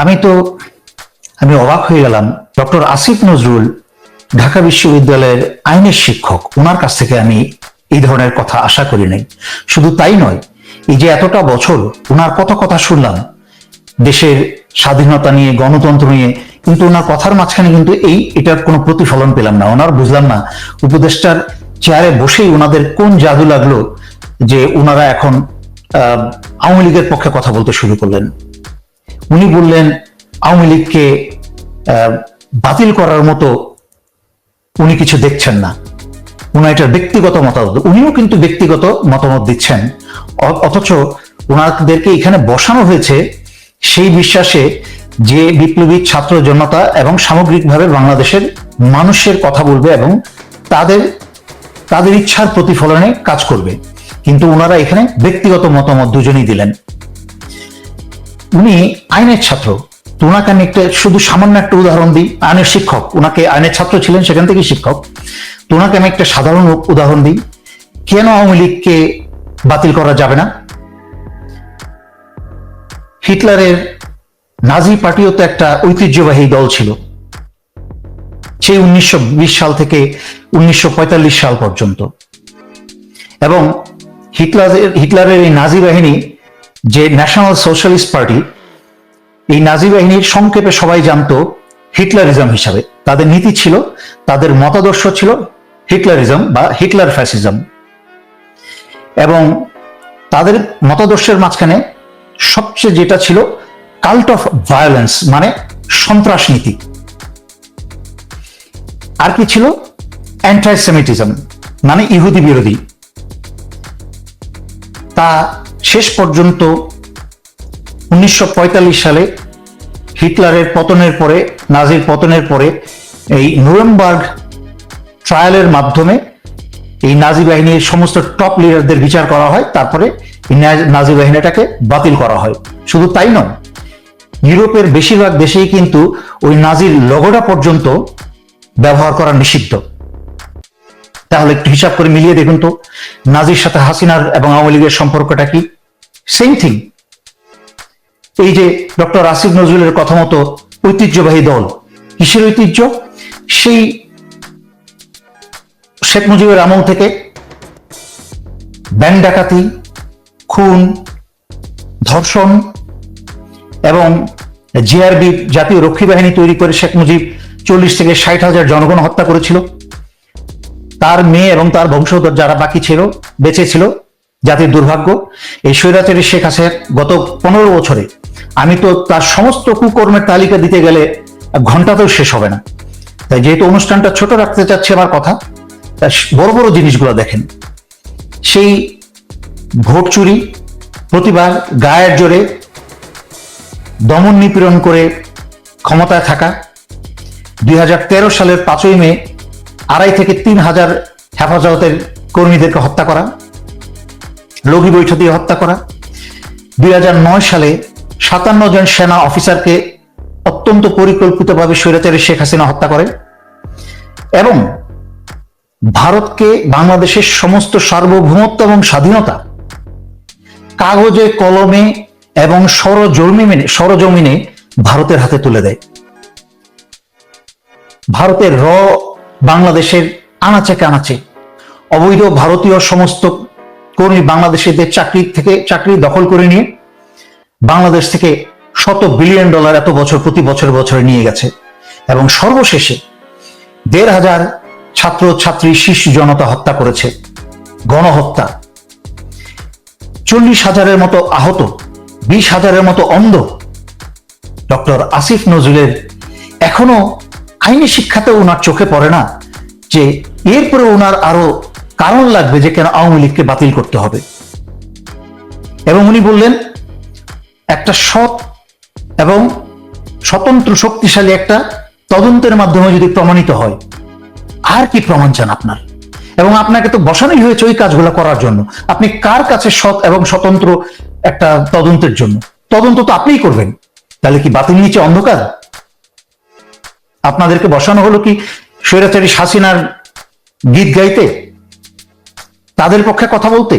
আমি তো আমি অবাক হয়ে গেলাম। ডক্টর আসিফ নজরুল ঢাকা বিশ্ববিদ্যালয়ের আইনের শিক্ষক ওনার কাছ থেকে আমি এই ধরনের কথা আশা করি নাই। শুধু তাই নয় এই যে এতটা বছর ওনার কত কথা শুনলাম দেশের স্বাধীনতা নিয়ে গণতন্ত্র নিয়ে কিন্তু ওনার কথার মাঝখানে কিন্তু এই এটার কোনো প্রতিফলন পেলাম না। ওনার বুঝলাম না উপদেষ্টার চেয়ারে বসেই ওনাদের কোন জাদু লাগল যে ওনারা এখন আহ, আওয়ামী লীগের পক্ষে কথা বলতে শুরু করলেন। উনি বললেন, আওয়ামী লীগকে বাতিল করার মতো উনি কিছু দেখছেন না। উনার এটার ব্যক্তিগত মতামত। উনিও কিন্তু ব্যক্তিগত মতামত দিচ্ছেন। অথচ ওনাদেরকে এখানে বসানো হয়েছে সেই বিশ্বাসে যে বিপ্লবী ছাত্র জনতা এবং সামগ্রিকভাবে বাংলাদেশের মানুষের কথা বলবে এবং তাদের তাদের ইচ্ছার প্রতিফলনে কাজ করবে। কিন্তু ওনারা এখানে ব্যক্তিগত মতামত দুজনেই দিলেন। উনি আইনের ছাত্র। তো ওনাকে আমি একটা শুধু সামান্য একটা উদাহরণ দিই। আইনের শিক্ষক। ওনাকে আইনের ছাত্র ছিলেন, সেখান থেকে শিক্ষক। তো ওনাকে আমি একটা সাধারণ উদাহরণ দিই। কেন আওয়ামী লীগকে বাতিল করা যাবে না? হিটলারের নাজি পার্টিও তো একটা ঐতিহ্যবাহী দল ছিল। সেই উনিশশো সাল থেকে উনিশশো পঁয়তাল্লিশ সাল পর্যন্ত। এবং হিটলারের হিটলারের এই নাজি বাহিনী যে ন্যাশনাল সোশ্যালিস্ট পার্টি এই নাজি বাহিনীর সংক্ষেপে সবাই জানতো হিটলারিজম হিসাবে। তাদের নীতি ছিল, তাদের মতাদর্শ ছিল হিটলারিজম বা হিটলার ফ্যাসিজম। এবং তাদের মতাদর্শের মাঝখানে সবচেয়ে যেটা ছিল কাল্ট অফ ভায়োলেন্স মানে সন্ত্রাস নীতি। আর কি ছিল? অ্যান্টাইসেমিটিজম মানে ইহুদি বিরোধী। তা শেষ পর্যন্ত উনিশশো পঁয়তাল্লিশ সালে হিটলারের পতনের পরে, নাজির পতনের পরে এই নুরেমবার্গ ট্রায়ালের মাধ্যমে এই নাজি বাহিনীর সমস্ত টপ লিডারদের বিচার করা হয়, তারপরে নাজি বাহিনীটাকে বাতিল করা হয়। শুধু তাই নয়, ইউরোপের বেশিরভাগ দেশেই কিন্তু ওই নাজির লগোটা পর্যন্ত ব্যবহার করা নিষিদ্ধ। তাহলে একটু হিসাব করে মিলিয়ে দেখুন তো, নাজির সাথে হাসিনার এবং আওয়ামী লীগের সম্পর্কটা কি? সেম থিং এই যে ডক্টর আসিফ নজরুলের কথা মতো ঐতিহ্যবাহী দল, কিসের ঐতিহ্য? সেই শেখ মুজিবের আমল থেকে ব্যাংক ডাকাতি, খুন, ধর্ষণ এবং জিআরবি জাতীয় রক্ষী বাহিনী তৈরি করে শেখ মুজিব চল্লিশ থেকে ষাট হাজার জনগণ হত্যা করেছিল। তার মেয়ে এবং তার বংশধর যারা বাকি ছিল, বেঁচে ছিল জাতির দুর্ভাগ্য। এই স্বৈরাচারী শেখ হাসিনা গত পনেরো বছরে আমি তো তার সমস্ত কুকর্মের তালিকা দিতে গেলে ঘন্টাতেও শেষ হবে না। তাই যেহেতু অনুষ্ঠানটা ছোট রাখতে চাচ্ছি আমার কথা বড় বড় জিনিসগুলো দেখেন। সেই ভোট চুরি, প্রতিবার গায়ের জোরে দমন নিপীড়ন করে ক্ষমতায় থাকা, দুই হাজার তেরো সালের পাঁচই মে আড়াই থেকে তিন হাজার হেফাজতের কর্মীদেরকে হত্যা করা লগি বৈঠক দিয়ে হত্যা করা। দুই হাজার নয় সালে সাতান্ন জন সেনা অফিসারকে অত্যন্ত পরিকল্পিতভাবে স্বৈরাচারী শেখ হাসিনা হত্যা করে এবং ভারতকে বাংলাদেশের সমস্ত সার্বভৌমত্ব এবং স্বাধীনতা কাগজে, কলমে এবং সরজমিনে সরজমিনে ভারতের হাতে তুলে দেয়। ভারতের র বাংলাদেশের আনাচে কানাচে অবৈধ ভারতীয় সমস্ত কর্মী বাংলাদেশিদের চাকরি থেকে চাকরি দখল করে নিয়ে বাংলাদেশ থেকে শত বিলিয়ন ডলার এত বছর, প্রতি বছর, বছরে নিয়ে গেছে। এবং সর্বশেষে দেড় হাজার ছাত্র, ছাত্রী, শিশু জনতা হত্যা করেছে। গণহত্যা। চল্লিশ হাজারের মতো আহত, বিশ হাজারের মতো অন্ধ ডক্টর আসিফ নজরুলের এখনও আইনি শিক্ষাতে ওনার চোখে পড়ে না যে এরপরে ওনার আরও কারণ লাগবে যে কেন আওয়ামী লীগকে বাতিল করতে হবে। এবং উনি বললেন, একটা সৎ এবং স্বতন্ত্র শক্তিশালী একটা তদন্তের মাধ্যমে যদি প্রমাণিত হয়, আর কি প্রমাণ চান আপনার? এবং আপনাকে তো বসানোই হয়েছে ওই কাজগুলো করার জন্য। আপনি কার কাছে সৎ এবং স্বতন্ত্র একটা তদন্তের জন্য? তদন্ত তো আপনিই করবেন। তাহলে কি বাতিল নিচে অন্ধকার? আপনাদেরকে বসানো হলো কি স্বৈরাচারী হাসিনার গীত গাইতে? তাদের পক্ষে কথা বলতে?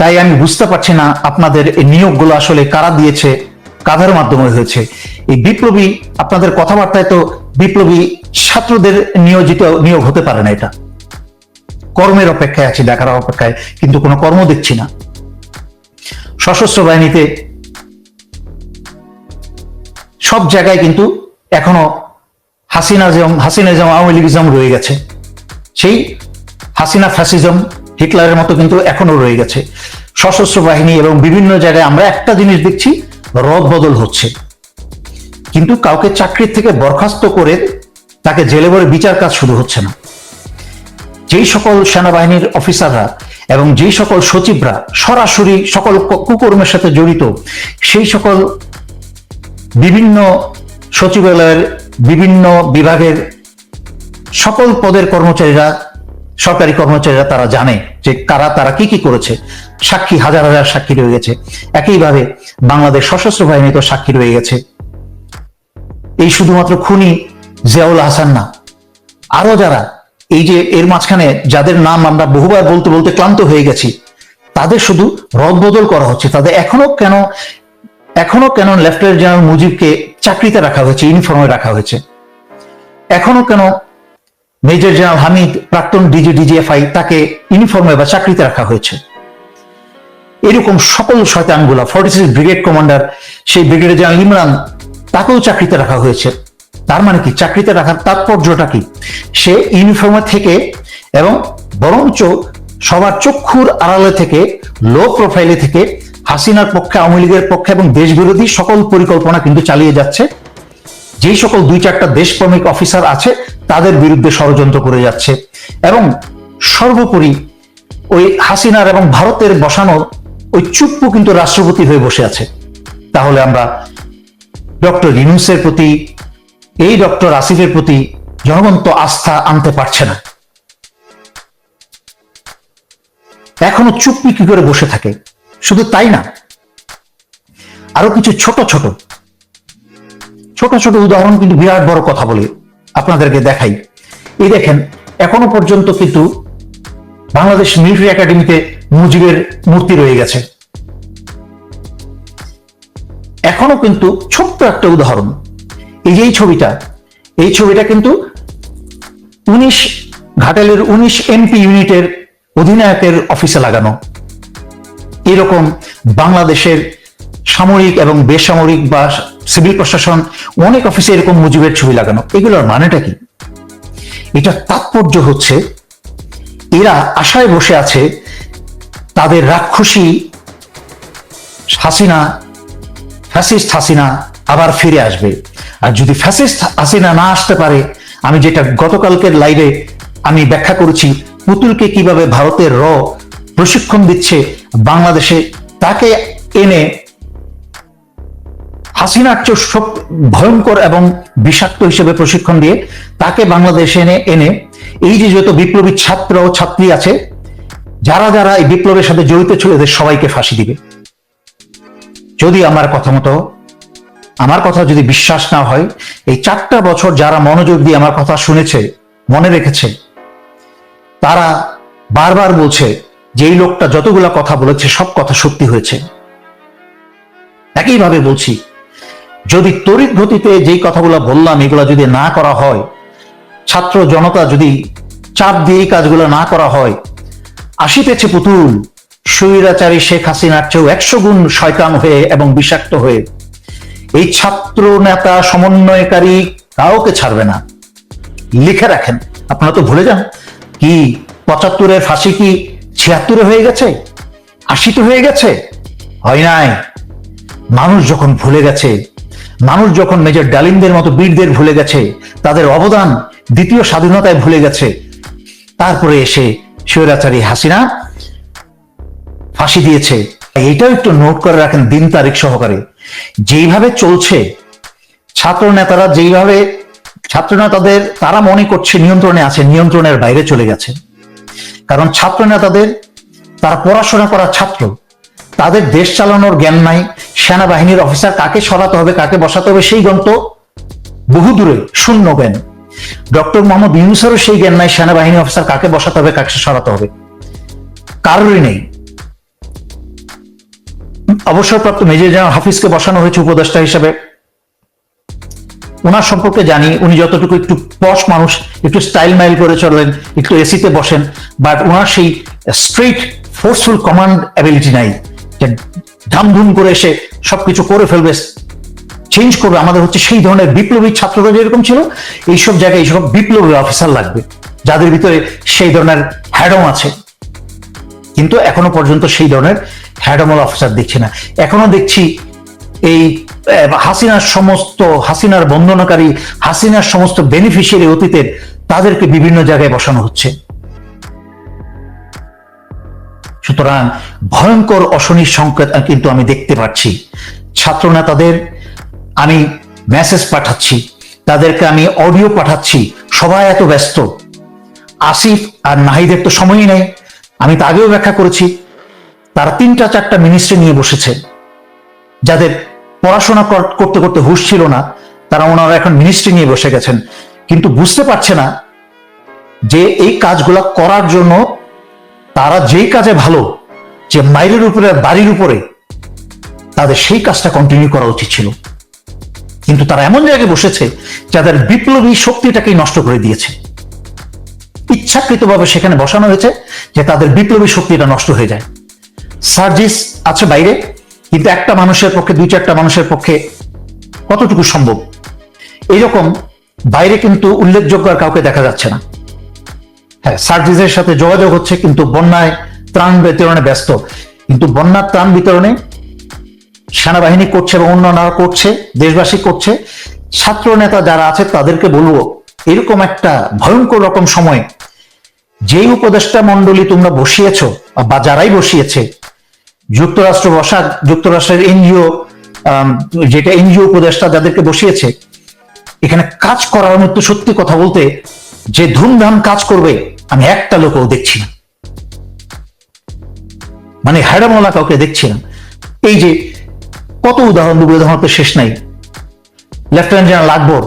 তাই আমি বুঝতে পারছি না আপনাদের এই নিয়োগগুলো আসলে কারা দিয়েছে, কাদের মাধ্যমে হয়েছে। এই বিপ্লবী, আপনাদের কথাবার্তায় তো বিপ্লবী ছাত্রদের নিয়োজিত নিয়োগ হতে পারে না এটা। কর্মের অপেক্ষায় আছি, দেখার অপেক্ষায়, কিন্তু কোনো কর্ম দেখছি না। সশস্ত্র বাহিনীতে সব জায়গায় কিন্তু এখনও হাসিনাজম হাসিনাজম আওয়ামী লীগিজম রয়ে গেছে, সেই হাসিনা ফ্যাসিজম হিটলারের মতো কিন্তু এখনও রয়ে গেছে। সশস্ত্র বাহিনী এবং বিভিন্ন জায়গায় আমরা একটা জিনিস দেখছি, রদ বদল হচ্ছে। কিন্তু কাউকে চাকরির থেকে বরখাস্ত করে তাকে জেলে ভরে বিচার কাজ শুরু হচ্ছে না। যেই সকল সেনাবাহিনীর অফিসাররা এবং যেই সকল সচিবরা সরাসরি সকল কুকর্মের সাথে জড়িত, সেই সকল বিভিন্ন সচিবালয়ের বিভিন্ন বিভাগের সকল পদের কর্মচারীরা সরকারি কর্মচারীরা তারা জানে যে কারা, তারা কি কি করেছে। সাক্ষী, হাজার হাজার সাক্ষী রয়ে গেছে। একইভাবে বাংলাদেশ সশস্ত্র বাহিনী তো সাক্ষী রয়ে গেছে। এই শুধুমাত্র খুনি জিয়াউল হাসান না আরও যারা, এই যে এর মাঝখানে যাদের নাম আমরা বহুবার বলতে বলতে ক্লান্ত হয়ে গেছি, তাদের শুধু রদবদল করা হচ্ছে। তাদের এখনও কেন এখনও কেন লেফটেন্যান্ট জেনারেল মুজিবকে চাকরিতে রাখা হয়েছে ইউনিফর্মে রাখা হয়েছে? এখনও কেন মেজর জেনারেল হামিদ প্রাক্তন ডিজি ডিজিএফআই তাকে ইউনিফর্মে বা চাকরিতে রাখা হয়েছে। এরকম সকল শয়তানগুলা ফর্টি সিক্স ব্রিগেড কমান্ডার সেই ব্রিগেডের জেনারেল ইমরান তাকেও চাকরিতে রাখা হয়েছে। তার মানে কি? চাকরিতে রাখার তাৎপর্যটা কি? সে ইউনিফর্মে থেকে এবং বরঞ্চ সবার চক্ষুর আড়ালে থেকে লো প্রোফাইলে থেকে হাসিনার পক্ষে, আওয়ামী লীগের পক্ষে এবং দেশবিরোধী সকল পরিকল্পনা কিন্তু চালিয়ে যাচ্ছে। যেই সকল দুই চারটা দেশপ্রেমিক অফিসার আছে তাদের বিরুদ্ধে ষড়যন্ত্র করে যাচ্ছে। এবং সর্বোপরি ওই হাসিনার এবং ভারতের বসানো ওই চুপ্পু কিন্তু রাষ্ট্রপতি হয়ে বসে আছে। তাহলে আমরা ডক্টর ইউনুসের প্রতি, এই ডক্টর আসিফের প্রতি জনগণ তো আস্থা আনতে পারছে না। এখনও চুপ্পি কি করে বসে থাকে? শুধু তাই না, আরও কিছু ছোট ছোট ছোট ছোট উদাহরণ কিন্তু বিরাট বড় কথা বলে আপনাদেরকে দেখাই। এই দেখেন, এখনও পর্যন্ত কিন্তু বাংলাদেশ মিলিটারি একাডেমিতে মুজিবের মূর্তি রয়ে গেছে। এখনও কিন্তু ছোট্ট একটা উদাহরণ। এই যে এই ছবিটা এই ছবিটা কিন্তু উনিশ ঘাটালের উনিশ এমপি ইউনিটের অধিনায়কের অফিসে লাগানো। এরকম বাংলাদেশের সামরিক এবং বেসামরিক বা সিভিল প্রশাসন অনেক অফিসে এরকম মুজিবের ছবি লাগানো। এগুলোর মানেটা কি? এটা তাৎপর্য হচ্ছে, এরা আশায় বসে আছে তাদের রাক্ষসী হাসিনা, ফ্যাসিস্ট হাসিনা আবার ফিরে আসবে। আর যদি ফ্যাসিস্ট হাসিনা না আসতে পারে, আমি যেটা গতকালকের লাইভে আমি ব্যাখ্যা করেছি, পুতুলকে কীভাবে ভারতের র প্রশিক্ষণ দিচ্ছে, বাংলাদেশে তাকে এনে হাসিনার চেয়ে সব ভয়ঙ্কর এবং বিষাক্ত হিসেবে প্রশিক্ষণ দিয়ে তাকে বাংলাদেশে এনে এনে এই যে যত বিপ্লবী ছাত্র ও ছাত্রী আছে, যারা যারা এই বিপ্লবের সাথে জড়িত ছিল, এদের সবাইকে ফাঁসি দিবে। যদি আমার কথা মতো, আমার কথা যদি বিশ্বাস না হয়, এই চারটা বছর যারা মনোযোগ দিয়ে আমার কথা শুনেছে, মনে রেখেছে, তারা বারবার বলছে যে এই লোকটা যতগুলা কথা বলেছে, সব কথা সত্যি হয়েছে। একইভাবে বলছি যদি তড়িৎ গতিতে যেই কথাগুলো বললাম, এগুলো যদি না করা হয়, ছাত্র জনতা যদি চাপ দিয়ে এই কাজগুলো না করা হয়, আসিতেছে পুতুল, স্বৈরাচারী শেখ হাসিনার চেয়েও একশো গুণ শয়তান হয়ে এবং বিষাক্ত হয়ে, এই ছাত্র নেতা সমন্বয়কারী কাউকে ছাড়বে না। লিখে রাখেন। আপনারা তো ভুলে যান। কি, পঁচাত্তরের ফাঁসি কি ছিয়াত্তরে হয়ে গেছে? আশিতে হয়ে গেছে? হয় নাই। মানুষ যখন ভুলে গেছে মানুষ যখন মেজর ডালিমদের মতো বীরদের ভুলে গেছে, তাদের অবদান দ্বিতীয় স্বাধীনতায় ভুলে গেছে, তারপরে এসে স্বৈরাচারী হাসিনা ফাঁসি দিয়েছে। এটাও একটু নোট করে রাখেন দিন তারিখ সহকারে। যেইভাবে চলছে ছাত্র নেতারা যেইভাবে ছাত্র নেতাদের তারা মনে করছে নিয়ন্ত্রণে আছে, নিয়ন্ত্রণের বাইরে চলে গেছে। কারণ ছাত্র নেতাদের তারা পড়াশোনা করা ছাত্র তাদের দেশ চালানোর জ্ঞান নাই, সেনাবাহিনীর অফিসার কাকে সরাতে হবে, কাকে বসাতে হবে, সেই তো বহু দূরে শূন্য জ্ঞান ডক্টর মোহাম্মদ ইউনুসেরও সেই জ্ঞান নাই, সেনাবাহিনী অফিসার কাকে বসাতে হবে, কাকে সরাতে হবে। কারোরই নেই। অবসরপ্রাপ্ত মেজর জেনারেল হাফিজকে বসানো হয়েছে উপদেষ্টা হিসেবে। ওনার সম্পর্কে জানি, উনি যতটুকু একটু পশ মানুষ, একটু স্টাইল মাইল করে চলেন একটু এসিতে বসেন, বাট ওনার সেই স্ট্রেট ফোর্সফুল কমান্ড অ্যাবিলিটি নাই। ধামধুম করে এসে সবকিছু করে ফেলবে চেঞ্জ করবে। আমাদের হচ্ছে সেই ধরনের বিপ্লবী ছাত্ররা যেরকম ছিল, এইসব জায়গায় এইসব বিপ্লবী অফিসার লাগবে, যাদের ভিতরে সেই ধরনের হ্যাডম আছে। কিন্তু এখনও পর্যন্ত সেই ধরনের হ্যাডমল অফিসার দেখছি না। এখনও দেখছি এই হাসিনার সমস্ত, হাসিনার বন্দনাকারী, হাসিনার সমস্ত বেনিফিশিয়ারি অতীতের তাদেরকে বিভিন্ন জায়গায় বসানো হচ্ছে। সুতরাং ভয়ঙ্কর অশনির সংকেত কিন্তু আমি দেখতে পাচ্ছি। ছাত্র নেতাদের আমি মেসেজ পাঠাচ্ছি, তাদেরকে আমি অডিও পাঠাচ্ছি, সবাই এত ব্যস্ত। আসিফ আর নাহিদের তো সময়ই নেই। আমি তা আগেও ব্যাখ্যা করেছি, তারা তিনটা চারটা মিনিস্ট্রি নিয়ে বসেছে। যাদের পড়াশোনা কর- করতে করতে হুশ ছিল না, তারা ওনারা এখন মিনিস্ট্রি নিয়ে বসে গেছেন। কিন্তু বুঝতে পারছে না যে এই কাজগুলা করার জন্য তারা যেই কাজে ভালো, যে মাইলের উপরে, বাড়ির উপরে, তাদের সেই কাজটা কন্টিনিউ করা উচিত ছিল। কিন্তু তারা এমন জায়গায় বসেছে, যাদের বিপ্লবী শক্তিটাকেই নষ্ট করে দিয়েছে। ইচ্ছাকৃতভাবে সেখানে বসানো হয়েছে যে তাদের বিপ্লবী শক্তিটা নষ্ট হয়ে যায়। সার্জিস আছে বাইরে, কিন্তু একটা মানুষের পক্ষে, দুই চারটা মানুষের পক্ষে কতটুকু সম্ভব? এইরকম বাইরে কিন্তু উল্লেখযোগ্য আর কাউকে দেখা যাচ্ছে না। হ্যাঁ সার্ভিসের সাথে যোগাযোগ হচ্ছে, কিন্তু বন্যায় ত্রাণ বিতরণে ব্যস্ত। কিন্তু বন্যার ত্রাণ বিতরণে সেনাবাহিনী করছে এবং অন্যান্যরা করছে, দেশবাসী করছে। ছাত্র নেতা যারা আছে, তাদেরকে বলব, এরকম একটা ভয়ঙ্কর রকম সময়, যেই উপদেষ্টা মন্ডলী তোমরা বসিয়েছ, বা যারাই বসিয়েছে, যুক্তরাষ্ট্র বসা, যুক্তরাষ্ট্রের এনজিও যেটা এনজিও উপদেষ্টা যাদেরকে বসিয়েছে, এখানে কাজ করার মতো সত্যি কথা বলতে, যে ধুমধাম কাজ করবে আমি একটা লোকও দেখছি না। মানে হ্যাডামলা কাউকে দেখছি না। এই যে কত উদাহরণ, দেবো উদাহরণ তো শেষ নাই। লেফটেন্যান্ট জেনারেল আকবর,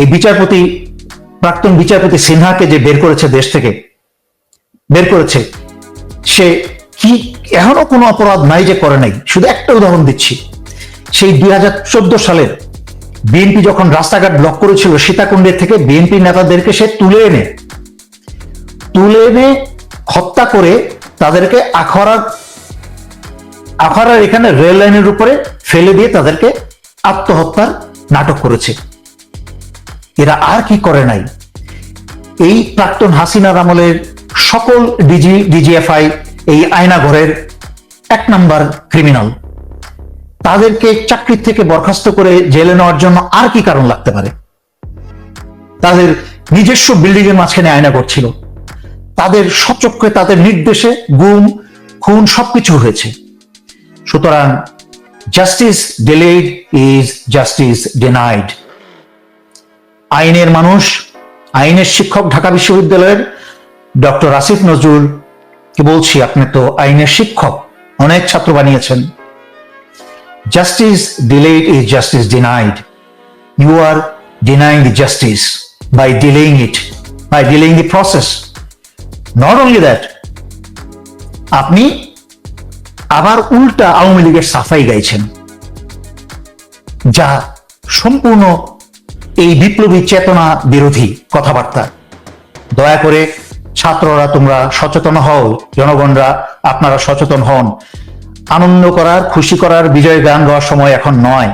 এই বিচারপতি, প্রাক্তন বিচারপতি সিনহাকে যে বের করেছে দেশ থেকে, বের করেছে, সে কি এখনও কোনো অপরাধ নাই যে করে নাই? শুধু একটা উদাহরণ দিচ্ছি। সেই দুই হাজার চোদ্দ সালের বিএনপি যখন রাস্তাঘাট ব্লক করেছিল সীতাকুণ্ডের থেকে, বিএনপি নেতাদেরকে সে তুলে এনে তুলে এনে হত্যা করে তাদেরকে আখড়ার আখড়ার এখানে রেল লাইনের উপরে ফেলে দিয়ে তাদেরকে আত্মহত্যার নাটক করেছে। এরা আর কি করে নাই? এই প্রাক্তন হাসিনার আমলের সকল ডিজি, ডিজিএফআই, এই আয়নাঘরের এক নাম্বার ক্রিমিনাল। তাদেরকে চাকরি থেকে বরখাস্ত করে জেলে নেওয়ার জন্য আর কি কারণ লাগতে পারে? তাদের নিজস্ব বিল্ডিং এর মাঝখানে আয়না করছিল তাদের সচক্ষে তাদের নির্দেশে গুম, খুন সবকিছু হয়েছে। সুতরাং justice delayed is justice denied আইনের মানুষ, আইনের শিক্ষক ঢাকা বিশ্ববিদ্যালয়ের ডক্টর আসিফ নজরুল, কি বলছি, আপনি তো আইনের শিক্ষক, অনেক ছাত্র বানিয়েছেন। Justice delayed is justice denied you are denying justice by delaying it by delaying the process not only that আপনি আবার উল্টা আওয়ামী লীগের সাফাই গাইছেন, যা সম্পূর্ণ এই বিপ্লবী চেতনা বিরোধী কথাবার্তা। দয়া করে ছাত্ররা তোমরা সচেতন হও, জনগণরা আপনারা সচেতন হন। আনন্দ করার, খুশি করার, বিজয় গান গাওয়ার সময় এখন নয়।